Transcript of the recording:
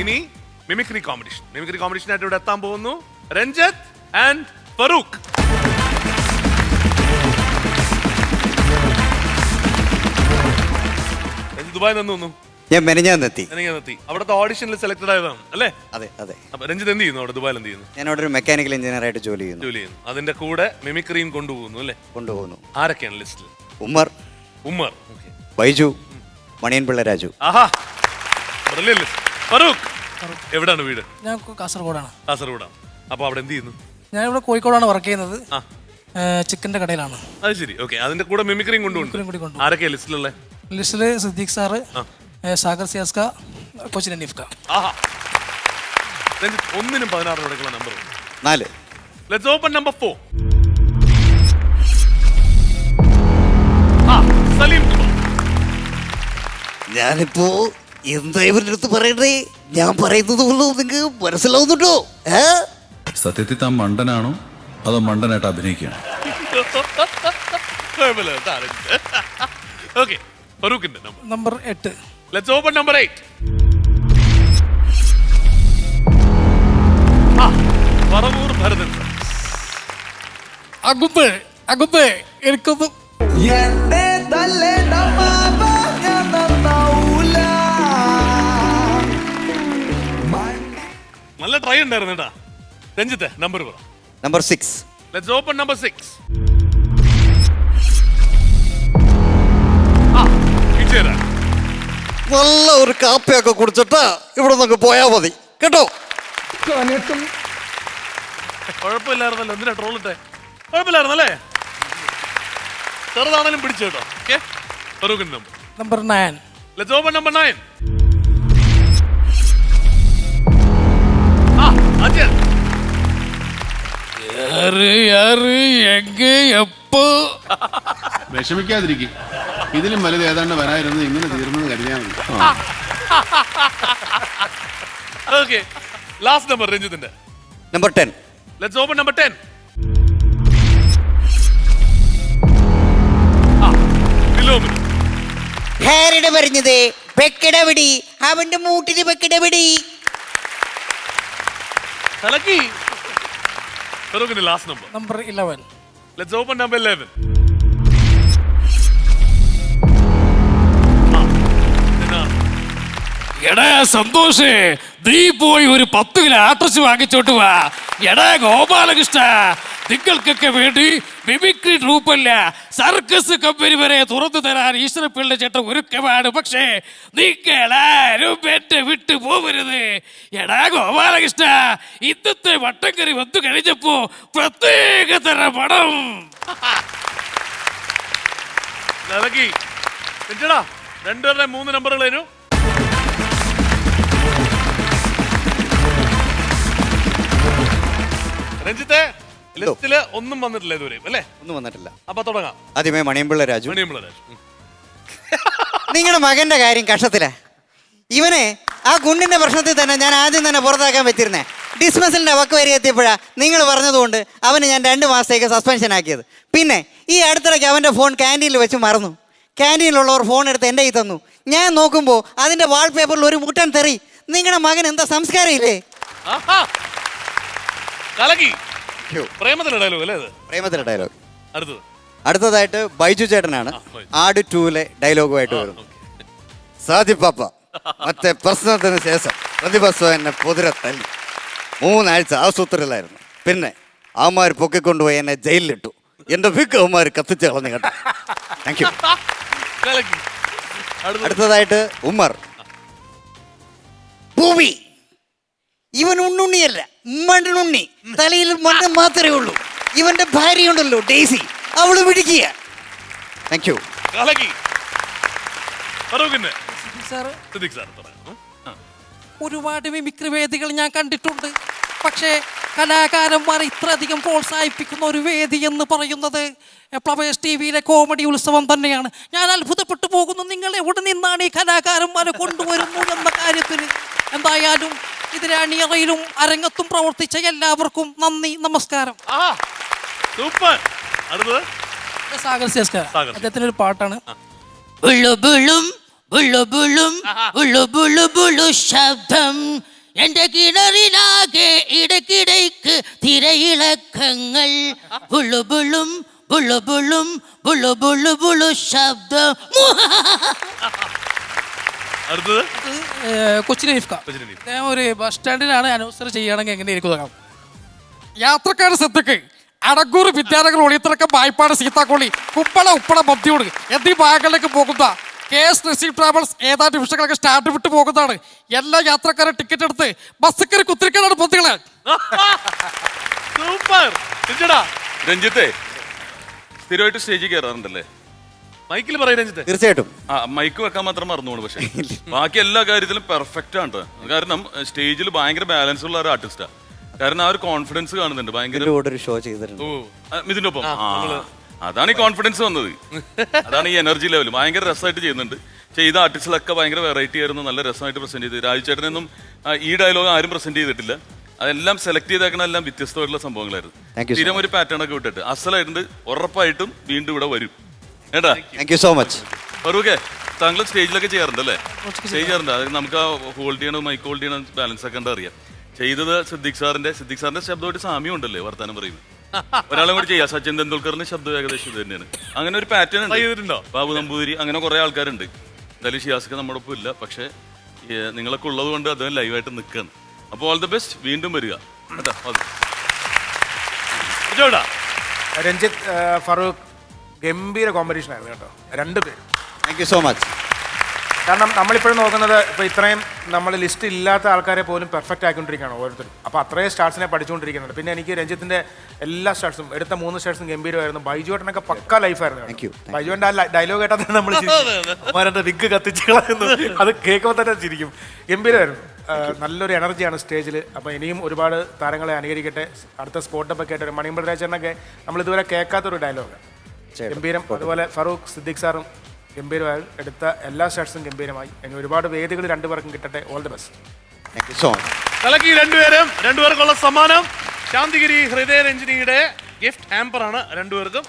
ഇനി mimicry competition. Mimicry competition ആയിട്ട് ഇവിടെ എത്താൻ പോകുന്നു രഞ്ജിത്ത് ആൻഡ് ഫറൂഖ്. രഞ്ജിത്ത് ദുബായ് നിന്ന് വന്നു. ഞാൻ മെനഞ്ഞാന്നെത്തി എത്തി. അവിടുത്തെ ഓഡിഷനിൽ സെലക്ടഡ് ആയതാണ് അല്ലേ? അതെ അതെ. അപ്പൊ രഞ്ജിത്ത് എന്ത് ചെയ്യുന്നു അവിടെ ദുബായിൽ എന്ത് ചെയ്യുന്നു? ഞാൻ അവിടെ ഒരു മെക്കാനിക്കൽ എഞ്ചിനീയർ ആയിട്ട് ജോലി ചെയ്യുന്നു. ജോലി ചെയ്യുന്നു. അതിന്റെ കൂടെ മിമിക്രിയും കൊണ്ടുപോകുന്നു അല്ലേ? കൊണ്ടുപോകുന്നു. ആരൊക്കെയാണ് ലിസ്റ്റിൽ ഉമ്മർ. ഉമ്മർ. ബൈജു ബൈജു മണിയൻപിള്ള രാജു. ആഹാ. ബ്രില്യൻ ലിസ്റ്റ് ഫറൂഖ് എവിടാണ് വീട്? ഞാൻ കാസർഗോഡാണ്. കാസർഗോഡാണ്. അപ്പൊ അവിടെ എന്ത് ചെയ്യുന്നു? ഞാൻ ഇവിടെ കോഴിക്കോടാണ് വർക്ക് ചെയ്യുന്നത്. ആ. ചിക്കന്റെ കടയിലാണ്. അത് ശരി ഓക്കെ. അതിന്റെ കൂടെ മിമിക്രിയും കൊണ്ടുപോകും കൂടി കൊണ്ടുപോകും. ആരൊക്കെയാ ലിസ്റ്റിലുള്ള? ലിസ്റ്റിൽ സിദ്ദീഖ് സാറ് സാഗർ സിയാസ്ക കൊച്ചിൻ അനീഫ്ക ആഹാ. രഞ്ജിത്ത് ഒന്നിനും പതിനാറിനും ഇടയ്ക്കുള്ള നമ്പർ നാല്. ലെറ്റ്സ് ഓപ്പൺ നമ്പർ ഫോർ ആ സലീം കുമാർ. ഞാനിപ്പോ എന്താ ഇവരുടെ അടുത്ത് പറയണ്ടേ ഞാൻ പറയുന്നത് പോലും നിങ്ങൾക്ക് മനസ്സിലാവുന്നുണ്ടോ? ഏ? സത്യത്തിൽ താൻ മണ്ടനാണോ? അതോ മണ്ടനായിട്ട് അഭിനയിക്കുകയാണ്? ഓക്കെ ഫറൂഖിന്റെ നമ്പർ നമ്പർ എട്ട്. ലെറ്റ്സ് ഓപ്പൺ നമ്പർ എയ്റ്റ് ആ പറവൂർ ഭരതൻ. sir. അകുബ് അകുബ് എനിക്കൊന്നും എന്റെ തല്ലേണ്ടമാവ ഞാൻ ട്രൈ ഉണ്ടായിരുന്നു കേട്ടാ. രഞ്ജിത്ത് നമ്പർ പറ. Number six let's open number six നല്ല ഒരു കാപ്പിയൊക്കെ കുടിച്ചിട്ട് ഇവിടെ നിങ്ങൾക്ക് പോയാൽ മതി. കേട്ടോ? കുഴപ്പമില്ലായിരുന്നല്ലോ. എന്തിനാ ട്രോൾ ഇട്ടേ? കുഴപ്പമില്ലായിരുന്നല്ലേ? ചെറുതാണെങ്കിലും പിടിച്ചു കേട്ടോ okay number number nine let's open number nine വിഷമിക്കാതിരിക്കും. ഇതിലും വലുത് ഏതാണ്ട് വരായിരുന്നു ഇങ്ങനെ തീർന്നത് കരുതിയാൽ last number number let's open number അവന്റെ മൂട്ടിന് തലക്കി. ഫറൂഖിന്റെ last number number eleven let's open number 11 എടാ സന്തോഷേ. നീ പോയി ഒരു പത്ത് കിലോ ആട്രസ് വാങ്ങിച്ചോട്ട് വാ. എടാ ഗോപാലകൃഷ്ണ നിങ്ങൾക്കൊക്കെ വേണ്ടി മിമിക്രി ട്രൂപ്പല്ല സർക്കസ് കമ്പനി വരെ തുറന്നു തരാൻ ഈശ്വരപ്പിള്ള ചേട്ടൻ ഒരുക്കമാണ്. പക്ഷേ നിങ്ങളാരും എന്നെ വിട്ടു പോകരുത് എടാ ഗോപാലകൃഷ്ണ ഇന്നത്തെ വട്ടക്കറി വന്നു കഴിഞ്ഞപ്പോ പ്രത്യേക തരം പണം രണ്ടു രഞ്ജടാ രണ്ടുപേരുടെ മൂന്ന് നമ്പറുകൾ രഞ്ജിത്തെ ലിസ്റ്റിൽ ഒന്നും വന്നിട്ടില്ല ഇതുവരെ അല്ലേ? ഒന്നും വന്നിട്ടില്ല. അപ്പൊ തുടങ്ങാം. ആദ്യമേ മണിയമ്പിള്ള രാജു. മണിയമ്പിള്ള രാജു. നിങ്ങളുടെ മകന്റെ കാര്യം കഷ്ടത്തില ഇവനെ ആ ഗുണ്ടിന്റെ പ്രശ്നത്തിൽ തന്നെ ഞാൻ ആദ്യം തന്നെ പുറത്താക്കാൻ പറ്റിയിരുന്നേ. ഡിസ്മസലിന്റെ വക്ക് വരെ എത്തിയപ്പോഴാ നിങ്ങൾ പറഞ്ഞതുകൊണ്ട് അവന് ഞാൻ രണ്ട് മാസത്തേക്ക് സസ്പെൻഷൻ ആക്കിയത്. പിന്നെ ഈ അടുത്തിടയ്ക്ക് അവന്റെ ഫോൺ ക്യാന്റീനിൽ വെച്ച് മറന്നു. ക്യാന്റീനിലുള്ളവർ ഫോൺ എടുത്ത് എന്റെ കയ്യിൽ തന്നു. ഞാൻ നോക്കുമ്പോൾ അതിന്റെ വാൾപേപ്പറിൽ ഒരു മുട്ടൻ തെറി. നിങ്ങളുടെ മകൻ എന്താ സംസ്കാരം ഇല്ലേ. പ്രേമത്തിന്റെ ഡയലോഗ് അല്ലേ ഇത്? പ്രേമത്തിലെ ഡയലോഗ് അടുത്തത്. അടുത്തതായിട്ട് ബൈജു ചേട്ടനാണ് ആ, ബൈജു. ആട് ടൂലെ ഡയലോഗുമായിട്ട് വരുന്നത്. സാധി പാപ്പ മറ്റേ പ്രശ്നത്തിന് ശേഷം പ്രതിപക്ഷം എന്നെ പൊതിരെ തല്ലി. മൂന്നാഴ്ച ആശുപത്രിയിലായിരുന്നു പിന്നെ അവന്മാർ പൊക്കിക്കൊണ്ടുപോയി എന്നെ ജയിലിലിട്ടു. എന്റെ വിക്ക് അവന്മാർ കത്തിച്ച് കളഞ്ഞു കേട്ടോ. താങ്ക് യു കലക്കി അടുത്തത്. അടുത്തതായിട്ട് ഉമ്മർ. ഭൂമി. ഇവൻ ഉണ്ണുണ്ണിയല്ല മണ്ണുണ്ണി തലയിൽ മണ്ണ് മാത്രമേ ഉള്ളൂ. ഇവന്റെ ഭാര്യയുണ്ടല്ലോ ഡേസി അവൾ പിടിക്കുക താങ്ക് യു കലക്കി ഫറൂഖിന്റെ സാറ്. സിദ്ദിഖ് സാർ പറയാം ഉം. ആ. ഒരുപാട് മിമിക്രി വേദികൾ ഞാൻ കണ്ടിട്ടുണ്ട്. പക്ഷേ കലാകാരന്മാർ ഇത്രയധികം പ്രോത്സാഹിപ്പിക്കുന്ന ഒരു വേദി എന്ന് പറയുന്നത് പ്ലവേഴ്സ് ടി വിയിലെ കോമഡി ഉത്സവം തന്നെയാണ്. ഞാൻ അത്ഭുതപ്പെട്ടു പോകുന്നു. നിങ്ങൾ എവിടെ നിന്നാണ് ഈ കലാകാരന്മാരെ കൊണ്ടുവരുന്നു എന്ന കാര്യത്തിൽ എന്തായാലും ഇതിലെ അണിയറയിലും അരങ്ങത്തും പ്രവർത്തിച്ച എല്ലാവർക്കും നന്ദി നമസ്കാരം. സൂപ്പർ. അടുത്തത്. സാഗർ ശേസ്കർ സാഗർ. ഒരു പാട്ടാണ്. ശബ്ദം. എന്റെ കിണറിലാകെ ഇടക്കിടയ്ക്ക് തിരയിളക്കങ്ങൾ. ബുളുബുളും ബുളുബുളും ബുളുബുളുബുളു ശബ്ദം. അടുത്തത്? കൊച്ചിൻ ഇഫ്ക. കൊച്ചിൻ ഇഫ്ക. ഞാൻ ഒരു ബസ് സ്റ്റാൻഡിലാണ് അനൗൺസർ ചെയ്യണമെങ്കിൽ എങ്ങനെ എനിക്ക് തുടങ്ങാം യാത്രക്കാരുടെ ശ്രദ്ധക്ക് അടക്കൂർ വിദ്യാലയങ്ങൾ ഒളിത്തിറക്കം വായ്പാട് സീതാക്കോളി കുപ്പള ഉപ്പള മദ്യോട് എന്നീ ഭാഗങ്ങളിലേക്ക് പോകുന്ന കെ എസ് നസീബ് ട്രാവൽസ് ഏതാണ്ട് നിമിഷങ്ങളൊക്കെ സ്റ്റാർട്ട് വിട്ട് പോകുന്നതാണ്. എല്ലാ യാത്രക്കാരും ടിക്കറ്റ് എടുത്ത് ബസ് കയറി കുത്തിരിക്കാനാണ് പൊത്തികളെ സൂപ്പർ. രഞ്ജിത്തെ സ്ഥിരമായിട്ട് സ്റ്റേജിൽ കയറാറുണ്ടല്ലേ? മൈക്കിൽ പറയും രഞ്ജിത്ത്. തീർച്ചയായിട്ടും. ആ മൈക്ക് വെക്കാൻ മാത്രം മറന്നുപോണു പക്ഷേ. ബാക്കി എല്ലാ കാര്യത്തിലും പെർഫെക്റ്റ് ആണ് ട്ടോ. കാരണം സ്റ്റേജിൽ ഭയങ്കര ബാലൻസ് ഉള്ള ഒരു ആർട്ടിസ്റ്റാ കാരണം ആ ഒരു കോൺഫിഡൻസ് കാണുന്നുണ്ട്. ഭയങ്കര ഇതിന്റെ കൂടെ ഒരു ഷോ ചെയ്തിട്ടുണ്ട്. ഓ ആ, ഇതിന്റെ ഒപ്പം? ആ, അതാണ് ഈ കോൺഫിഡൻസ് വന്നത്. അതാണ് ഈ എനർജി ലെവൽ ഭയങ്കര രസമായിട്ട് ചെയ്യുന്നുണ്ട്. ചെയ്ത ആർട്ടിസ്റ്റിലൊക്കെ ഭയങ്കര വെറൈറ്റി ആയിരുന്നു. നല്ല രസമായിട്ട് പ്രസന്റ് ചെയ്ത്. രാജുചേട്ടനൊന്നും ആ, ഈ ഡയലോഗ് ആരും പ്രസന്റ് ചെയ്തിട്ടില്ല. അതെല്ലാം സെലക്ട് ചെയ്തേക്കണ എല്ലാം വ്യത്യസ്തമായിട്ടുള്ള Thank സംഭവങ്ങളായിരുന്നു so സ്ഥിരം ഒരു പാറ്റേൺ ഒക്കെ വിട്ടിട്ട്. അസലായിട്ടുണ്ട്. ഉറപ്പായിട്ടും വീണ്ടും ഇവിടെ വരും. ഏട്ടാ. താങ്ക് യു സോ മച്ച് ഫറൂഖേ താങ്കൾ സ്റ്റേജിലൊക്കെ ചെയ്യാറുണ്ട് അല്ലേ? സ്റ്റേജ് ചെയ്യാറുണ്ട് അത് നമുക്ക് ആ ഹോൾഡ് ചെയ്യണം മൈക്ക് ഹോൾഡ് ചെയ്യണം ബാലൻസ് ഒക്കെ ഉണ്ട് അറിയാം. ചെയ്തത് സിദ്ദിഖ് സാറിന്റെ സിദ്ദിഖ് സാറിന്റെ ശബ്ദമായിട്ട് സാമ്യം ഉണ്ടല്ലേ വർത്താനം പറയുന്നത്? ഒരാളെ കൂടി ചെയ്യാം. സച്ചിൻ തെണ്ടുൽക്കറിന്റെ ശബ്ദം ഏകദേശം ഇത് തന്നെയാണ്. അങ്ങനെ ഒരു പാറ്റേൺ ചെയ്തിട്ടുണ്ടോ? ബാബു നമ്പൂതിരി അങ്ങനെ കുറെ ആൾക്കാരുണ്ട്. എന്തായാലും ഷിയാസൊക്കെ നമ്മുടെ ഒപ്പം ഇല്ല. പക്ഷേ നിങ്ങളൊക്കെ ഉള്ളത് കൊണ്ട് അദ്ദേഹം ലൈവായിട്ട് നിൽക്കുകയാണ് അപ്പോൾ ഓൾ ദി ബെസ്റ്റ് വീണ്ടും വരിക. കേട്ടോ രഞ്ജിത്ത് ഫറൂഖ് ഗംഭീര കോമ്പറ്റീഷൻ ആയിരുന്നു കേട്ടോ. രണ്ട് പേര്. താങ്ക് യു സോ മച്ച് കാരണം നമ്മളിപ്പോഴും നോക്കുന്നത് ഇപ്പോൾ ഇത്രയും നമ്മൾ ലിസ്റ്റ് ഇല്ലാത്ത ആൾക്കാരെ പോലും പെർഫെക്റ്റ് ആക്കിക്കൊണ്ടിരിക്കുകയാണ് ഓരോരുത്തരും. അപ്പോൾ അത്രയും സ്റ്റാർട്സിനെ പഠിച്ചുകൊണ്ടിരിക്കുന്നുണ്ട്. പിന്നെ എനിക്ക് രഞ്ജിത്തിന്റെ എല്ലാ സ്റ്റാർട്സും എടുത്ത മൂന്ന് സ്റ്റാർട്സും ഗംഭീരമായിരുന്നു. ബൈജുവേട്ടനൊക്കെ പക്ക ലൈഫായിരുന്നു Thank you, thank you. ബൈജുവേട്ടൻ ആ ഡയലോഗ് കേട്ടാൽ തന്നെ നമ്മൾ അവരുടെ വിഗ് കത്തിച്ച് കളയുന്നു. അത് കേൾക്കുമ്പോൾ തന്നെ ചിരിക്കും. ഗംഭീരമായിരുന്നു. നല്ലൊരു എനർജിയാണ് സ്റ്റേജിൽ അപ്പോൾ ഇനിയും ഒരുപാട് താരങ്ങളെ അനുകരിക്കട്ടെ. അടുത്ത സ്പോട്ടപ്പൊക്കെ ആയിട്ട് മണിമ്പൾ രാജനൊക്കെ നമ്മൾ ഇതുവരെ കേൾക്കാത്തൊരു ഡയലോഗ് ഗംഭീരം. അതുപോലെ ഫറൂഖ് സിദ്ദിഖ് സാറും ഗംഭീരമായി എടുത്ത എല്ലാ ഷർട്സും ഗംഭീരമായി. ഇനി ഒരുപാട് വേദികൾ രണ്ടുപേർക്കും കിട്ടട്ടെ. All the best thank you so much രണ്ടുപേരും രണ്ടുപേർക്കുള്ള സമ്മാനം ശാന്തിഗിരി ഹൃദയ രഞ്ജിനിയുടെ ഗിഫ്റ്റ് ഹാമ്പർ ആണ് രണ്ടുപേർക്കും.